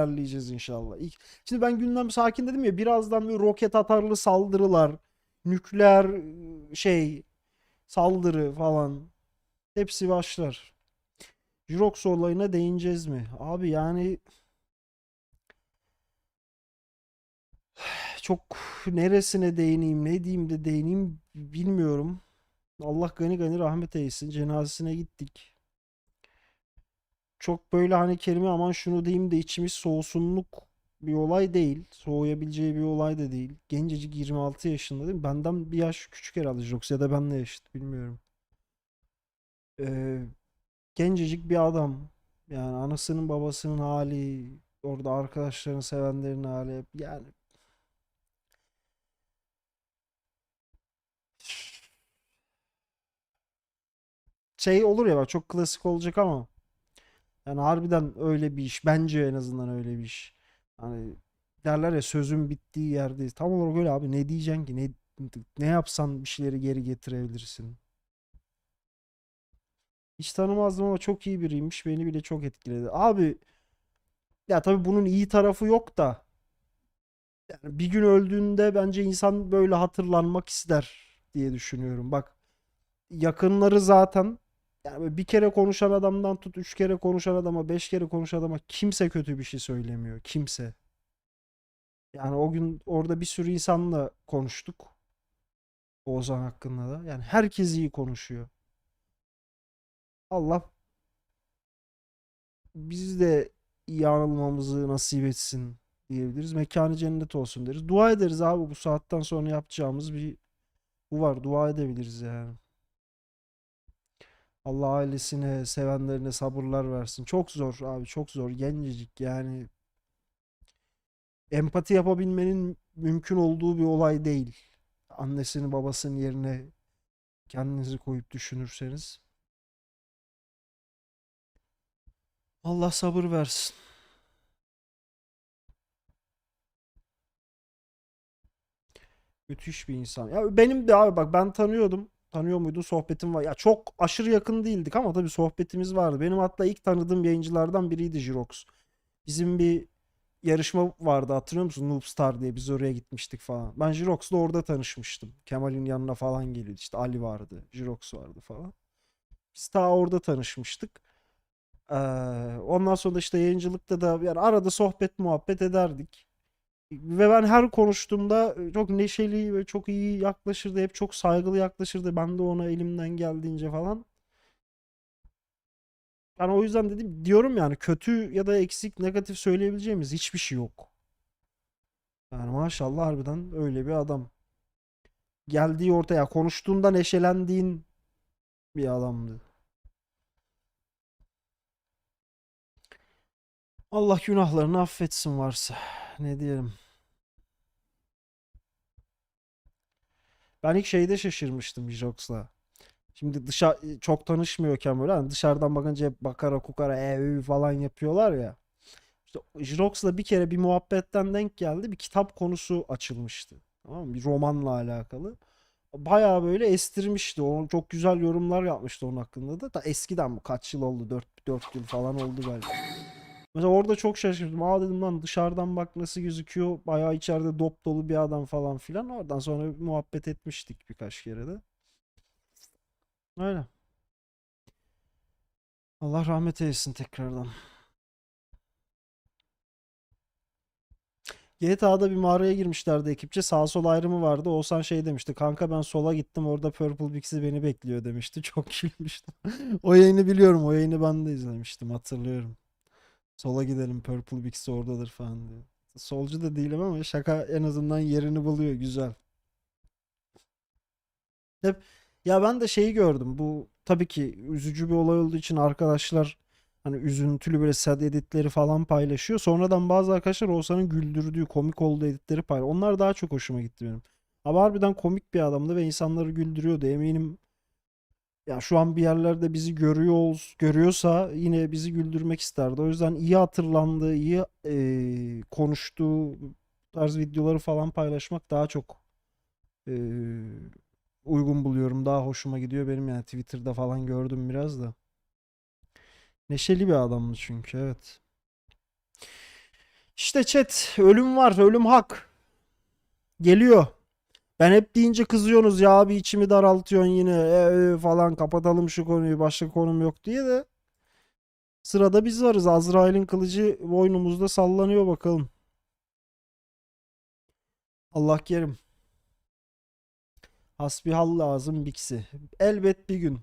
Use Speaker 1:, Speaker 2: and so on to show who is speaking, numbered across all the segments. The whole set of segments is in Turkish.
Speaker 1: ilerleyeceğiz inşallah. İlk, şimdi ben gündem sakin dedim ya birazdan bir roket atarlı saldırılar, nükleer ıı, şey saldırı falan hepsi başlar. Jirox olayına değineceğiz mi? Abi yani çok neresine değineyim, ne diyeyim de değineyim bilmiyorum. Allah gani gani rahmet eylesin. Cenazesine gittik. Çok böyle hani kelime aman şunu diyeyim de içimiz soğusunluk bir olay değil. Soğuyabileceği bir olay da değil. Gencecik 26 yaşında değil mi? Benden bir yaş küçük herhalde Jirox ya da benle yaşıt bilmiyorum. Ee, gencecik bir adam. Yani anasının babasının hali, orada arkadaşlarını sevenlerin hali yani şey olur ya bak çok klasik olacak ama yani harbiden öyle bir iş. Bence en azından öyle bir iş. Hani derler ya sözün bittiği yerdeyiz. Tam olarak öyle abi. Ne diyeceksin ki? Ne ne yapsan bir şeyleri geri getirebilirsin. Hiç tanımazdım ama çok iyi biriymiş. Beni bile çok etkiledi. Abi ya tabii bunun iyi tarafı yok da yani bir gün öldüğünde bence insan böyle hatırlanmak ister diye düşünüyorum. Bak yakınları zaten yani bir kere konuşan adamdan tut üç kere konuşan adama beş kere konuşan adama kimse kötü bir şey söylemiyor. Kimse. Yani o gün orada bir sürü insanla konuştuk. Oğuzhan hakkında da. Yani herkes iyi konuşuyor. Allah biz de iyi nasip etsin diyebiliriz. Mekanı cennet olsun deriz. Dua ederiz abi bu saatten sonra yapacağımız bir bu var. Dua edebiliriz yani. Allah ailesine, sevenlerine sabırlar versin. Çok zor abi, çok zor. Gencecik yani empati yapabilmenin mümkün olduğu bir olay değil. Annesinin babasının yerine kendinizi koyup düşünürseniz. Allah sabır versin. Müthiş bir insan. Ya benim de abi bak ben tanıyordum. Tanıyor muydun? Sohbetim var. Ya çok aşırı yakın değildik ama tabii sohbetimiz vardı. Benim hatta ilk tanıdığım yayıncılardan biriydi Jirox. Bizim bir yarışma vardı hatırlıyor musun? Noobstar diye biz oraya gitmiştik falan. Ben Jirox'la orada tanışmıştım. Kemal'in yanına falan geliyordu. İşte Ali vardı, Jirox vardı falan. Biz ta orada tanışmıştık. Ee, ondan sonra işte yayıncılıkta da yani arada sohbet muhabbet ederdik. Ve ben her konuştuğumda e, çok neşeli ve çok iyi yaklaşırdı. Hep çok saygılı yaklaşırdı. Ben de ona elimden geldiğince falan. Ben o yüzden dedim diyorum yani kötü ya da eksik negatif söyleyebileceğimiz hiçbir şey yok. Yani maşallah harbiden öyle bir adam. Geldiği ortaya konuştuğunda neşelendiğin bir adamdı. Allah günahlarını affetsin varsa. Ne diyelim. Ben ilk şeyde şaşırmıştım Jirox'la. Şimdi dışarı çok tanışmıyorken böyle hani dışarıdan bakınca bakara kukara e falan yapıyorlar ya. İşte Jirox'la bir kere bir muhabbetten denk geldi. Bir kitap konusu açılmıştı. Tamam mı? Bir romanla alakalı. Bayağı böyle estirmişti. O çok güzel yorumlar yapmıştı onun hakkında da. Da eskiden bu kaç yıl oldu? 4 4 yıl falan oldu belki. Mesela orada çok şaşırdım. Aa dedim lan dışarıdan bak nasıl gözüküyor. Bayağı içeride dop dolu bir adam falan filan. Oradan sonra muhabbet etmiştik birkaç kere de. Öyle. Allah rahmet eylesin tekrardan. GTA'da bir mağaraya girmişlerdi ekipçe. Sağ sol ayrımı vardı. Oğuzhan şey demişti. Kanka ben sola gittim. Orada Purple Bixi beni bekliyor demişti. Çok gülmüştüm. O yayını biliyorum. O yayını ben de izlemiştim. Hatırlıyorum. Sola gidelim Purple Bixi oradadır falan diyor. Solcu da değilim ama şaka en azından yerini buluyor. Güzel. Hep ya ben de şeyi gördüm. Bu tabii ki üzücü bir olay olduğu için arkadaşlar hani üzüntülü böyle sad editleri falan paylaşıyor. Sonradan bazı arkadaşlar Oğuzhan'ın güldürdüğü komik olduğu editleri paylaşıyor. Onlar daha çok hoşuma gitti benim. Ama harbiden komik bir adamdı ve insanları güldürüyordu. Eminim ya şu an bir yerlerde bizi görüyor görüyorsa yine bizi güldürmek isterdi. O yüzden iyi hatırlandığı, iyi eee, konuştuğu tarz videoları falan paylaşmak daha çok eee, uygun buluyorum. Daha hoşuma gidiyor benim yani Twitter'da falan gördüm biraz da. Neşeli bir adamdı çünkü evet. İşte chat ölüm var ölüm hak. Geliyor. Ben hep deyince kızıyorsunuz ya abi içimi daraltıyorsun yine e, e, falan kapatalım şu konuyu başka konum yok diye de. Sırada biz varız. Azrail'in kılıcı boynumuzda sallanıyor bakalım. Allah kerim. Hasbihal lazım biksi. Elbet bir gün.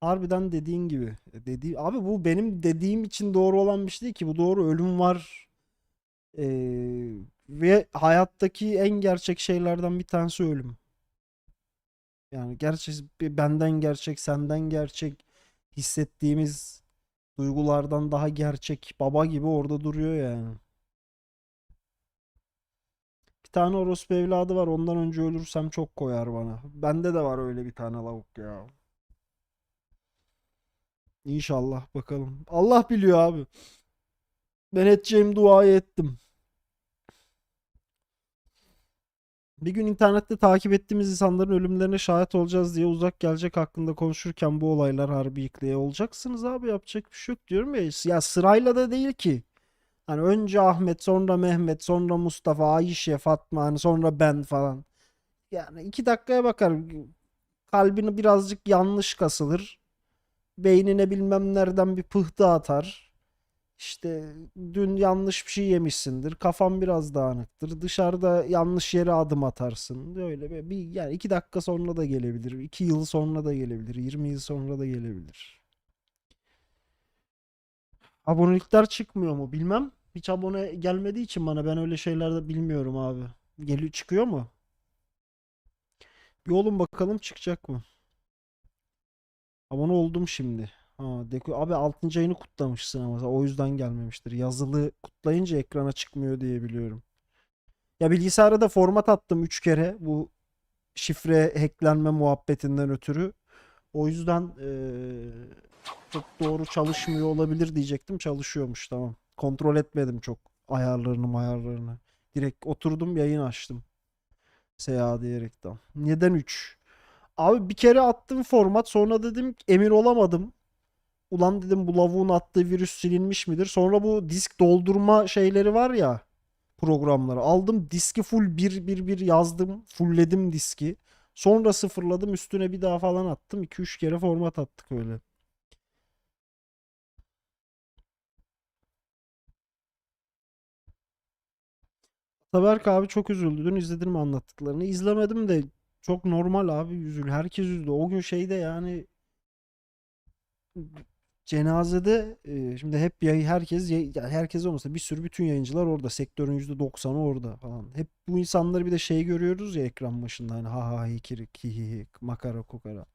Speaker 1: Harbiden dediğin gibi. Dediği, abi bu benim dediğim için doğru olan bir şey değil ki. Bu doğru. Ölüm var. Ee, ve hayattaki en gerçek şeylerden bir tanesi ölüm. Yani gerçek benden gerçek, senden gerçek hissettiğimiz duygulardan daha gerçek baba gibi orada duruyor yani. Bir tane orospu evladı var. Ondan önce ölürsem çok koyar bana. Bende de var öyle bir tane lavuk ya. İnşallah bakalım. Allah biliyor abi. Ben edeceğim duayı ettim. Bir gün internette takip ettiğimiz insanların ölümlerine şahit olacağız diye uzak gelecek hakkında konuşurken bu olaylar harbi yıklığa olacaksınız abi yapacak bir şey yok diyorum ya. Ya sırayla da değil ki. Hani önce Ahmet sonra Mehmet sonra Mustafa Ayşe Fatma hani sonra ben falan. Yani iki dakikaya bakar. Kalbini birazcık yanlış kasılır. Beynine bilmem nereden bir pıhtı atar. İşte dün yanlış bir şey yemişsindir. Kafan biraz dağınıktır. Dışarıda yanlış yere adım atarsın. Öyle bir, bir yani iki dakika sonra da gelebilir. iki yıl sonra da gelebilir. 20 yıl sonra da gelebilir. Abonelikler çıkmıyor mu bilmem. Hiç abone gelmediği için bana ben öyle şeylerde bilmiyorum abi. Geliyor çıkıyor mu? Bir olun bakalım çıkacak mı? Abone oldum şimdi. Ha, Deko abi 6. ayını kutlamışsın ama o yüzden gelmemiştir. Yazılı kutlayınca ekrana çıkmıyor diye biliyorum. Ya bilgisayara da format attım 3 kere bu şifre hacklenme muhabbetinden ötürü. O yüzden eee, çok doğru çalışmıyor olabilir diyecektim. Çalışıyormuş tamam. Kontrol etmedim çok ayarlarını ayarlarını. Direkt oturdum yayın açtım. SA diyerekten. Neden 3? Abi bir kere attım format sonra dedim emin olamadım. Ulan dedim bu lavuğun attığı virüs silinmiş midir? Sonra bu disk doldurma şeyleri var ya programları. Aldım diski full bir bir bir yazdım. Fullledim diski. Sonra sıfırladım üstüne bir daha falan attım. 2-3 kere format attık öyle. Taberk abi çok üzüldü. Dün izledin mi anlattıklarını? İzlemedim de çok normal abi üzül. Herkes üzüldü. O gün şeyde yani cenazede e, şimdi hep herkes herkes olmasa bir sürü bütün yayıncılar orada. Sektörün %90'ı orada falan. Hep bu insanları bir de şey görüyoruz ya ekran başında hani ha ha hikirik hi makara kukara.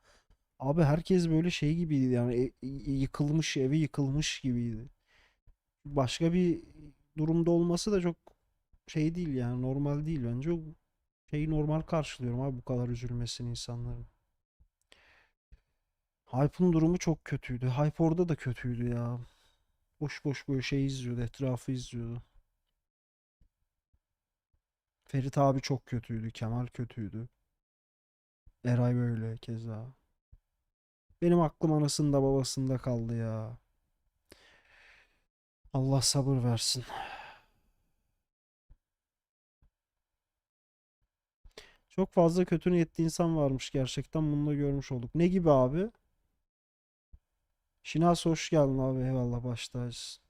Speaker 1: Abi herkes böyle şey gibiydi yani e- yıkılmış evi yıkılmış gibiydi. Başka bir durumda olması da çok şey değil yani normal değil bence. Şeyi normal karşılıyorum abi bu kadar üzülmesini insanların. Hype'ın durumu çok kötüydü. Hype orada da kötüydü ya. Boş boş böyle şey izliyordu, etrafı izliyordu. Ferit abi çok kötüydü, Kemal kötüydü. Eray böyle keza. Benim aklım anasında babasında kaldı ya. Allah sabır versin. Çok fazla kötü niyetli insan varmış gerçekten. Bunu da görmüş olduk. Ne gibi abi? Şinas hoş geldin abi. Eyvallah baş tacısın.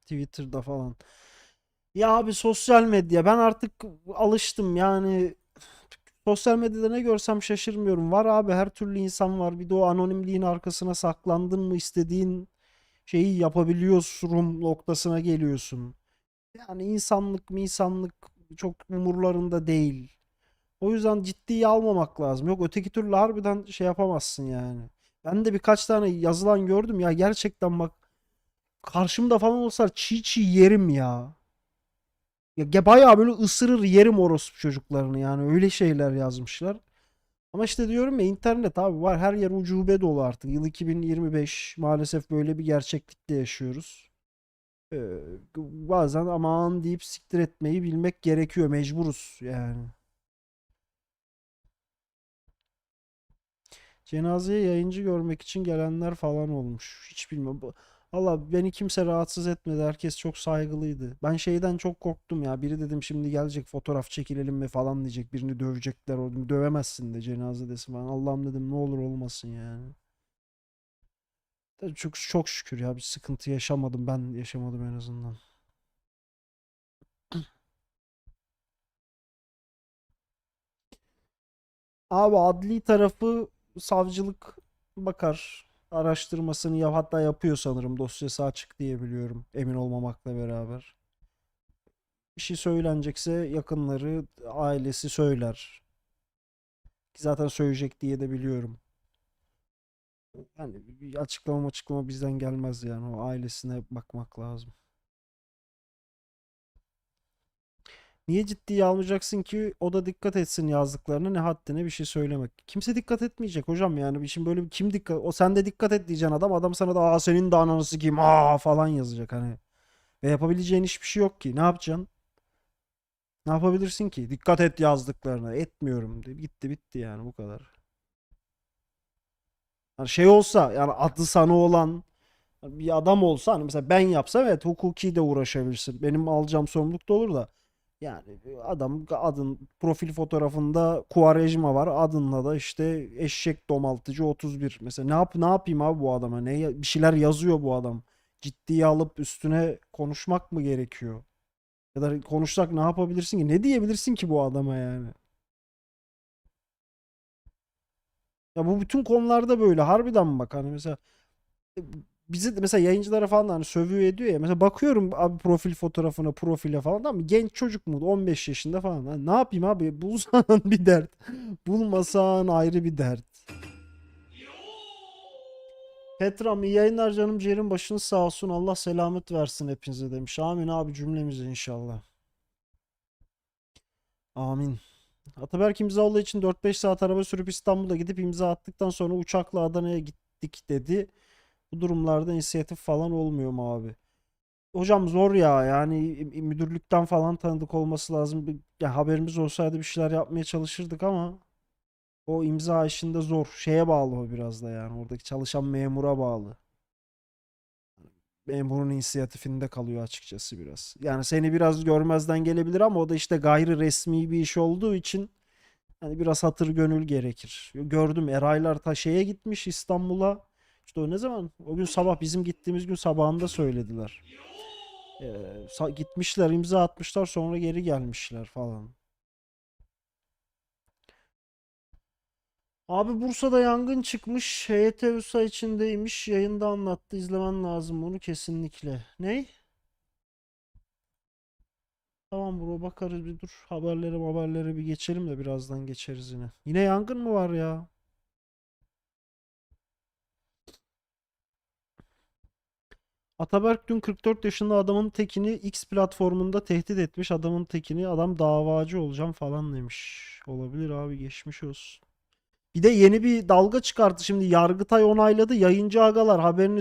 Speaker 1: Twitter'da falan. Ya abi sosyal medya ben artık alıştım yani sosyal medyada ne görsem şaşırmıyorum. Var abi her türlü insan var. Bir de o anonimliğin arkasına saklandın mı istediğin şeyi yapabiliyorsun noktasına geliyorsun. Yani insanlık mı insanlık çok umurlarında değil. O yüzden ciddiye almamak lazım. Yok öteki türlü harbiden şey yapamazsın yani. Ben de birkaç tane yazılan gördüm ya gerçekten bak karşımda falan olsa çiğ çiğ yerim ya. Ya bayağı böyle ısırır yerim orospu çocuklarını yani öyle şeyler yazmışlar. Ama işte diyorum ya internet abi var her yer ucube dolu artık. Yıl 2025 maalesef böyle bir gerçeklikte yaşıyoruz. Ee, bazen aman deyip siktir etmeyi bilmek gerekiyor mecburuz yani. Cenazeye yayıncı görmek için gelenler falan olmuş. Hiç. Bu- Valla beni kimse rahatsız etmedi. Herkes çok saygılıydı. Ben şeyden çok korktum ya. Biri dedim şimdi gelecek fotoğraf çekilelim mi falan diyecek. Birini dövecekler. Dövemezsin de cenazedesin falan. Allah'ım dedim ne olur olmasın yani. Çok, çok şükür ya bir sıkıntı yaşamadım. Ben yaşamadım en azından. Abi adli tarafı savcılık bakar. Araştırmasını ya hatta yapıyor sanırım. Dosyası açık diye biliyorum. Emin olmamakla beraber. Bir şey söylenecekse yakınları, ailesi söyler. Ki zaten söyleyecek diye de biliyorum. Yani bir açıklama açıklama bizden gelmez yani. O ailesine bakmak lazım. Niye ciddiye almayacaksın ki o da dikkat etsin yazdıklarına ne haddine bir şey söylemek. Kimse dikkat etmeyecek hocam yani. Şimdi böyle bir kim dikkat o sen de dikkat et diyeceksin adam adam sana da aa senin de ananı sikeyim aa falan yazacak hani. Ve yapabileceğin hiçbir şey yok ki. Ne yapacaksın? Ne yapabilirsin ki? Dikkat et yazdıklarına. Etmiyorum. de. Gitti bitti yani bu kadar. Hani şey olsa yani adı sana olan bir adam olsa hani mesela ben yapsam evet hukuki de uğraşabilirsin. Benim alacağım sorumluluk da olur da. Yani adam adın profil fotoğrafında Quaresma var. Adınla da işte eşek domaltıcı 31. Mesela ne yap ne yapayım abi bu adama? Ne bir şeyler yazıyor bu adam. Ciddiye alıp üstüne konuşmak mı gerekiyor? Ya da konuşsak ne yapabilirsin ki? Ne diyebilirsin ki bu adama yani? Ya bu bütün konularda böyle. Harbiden bak hani mesela e, bizi mesela yayıncılara falan hani sövüyor ediyor ya. Mesela bakıyorum abi profil fotoğrafına, profile falan tamam mı? Genç çocuk mu? 15 yaşında falan. Hani ne yapayım abi? Bulsan bir dert. Bulmasan ayrı bir dert. Petram iyi yayınlar canım ciğerin başınız sağ olsun. Allah selamet versin hepinize demiş. Amin abi cümlemize inşallah. Amin. Ataberk imzalı için 4-5 saat araba sürüp İstanbul'a gidip imza attıktan sonra uçakla Adana'ya gittik dedi. Bu durumlarda inisiyatif falan olmuyor mu abi? Hocam zor ya yani müdürlükten falan tanıdık olması lazım. Ya haberimiz olsaydı bir şeyler yapmaya çalışırdık ama o imza işinde zor. Şeye bağlı o biraz da yani oradaki çalışan memura bağlı. Memurun inisiyatifinde kalıyor açıkçası biraz. Yani seni biraz görmezden gelebilir ama o da işte gayri resmi bir iş olduğu için hani biraz hatır gönül gerekir. Gördüm Eraylar ta şeye gitmiş İstanbul'a. İşte o ne zaman? O gün sabah bizim gittiğimiz gün sabahında söylediler. Ee, gitmişler imza atmışlar sonra geri gelmişler falan. Abi Bursa'da yangın çıkmış. HYT USA içindeymiş. Yayında anlattı. İzlemen lazım bunu kesinlikle. Ney? Tamam bro bakarız bir dur. Haberlere haberlere bir geçelim de birazdan geçeriz yine. Yine yangın mı var ya? Ataberk dün 44 yaşında adamın tekini X platformunda tehdit etmiş. Adamın tekini adam davacı olacağım falan demiş. Olabilir abi geçmiş olsun. Bir de yeni bir dalga çıkarttı. Şimdi Yargıtay onayladı. Yayıncı agalar haberiniz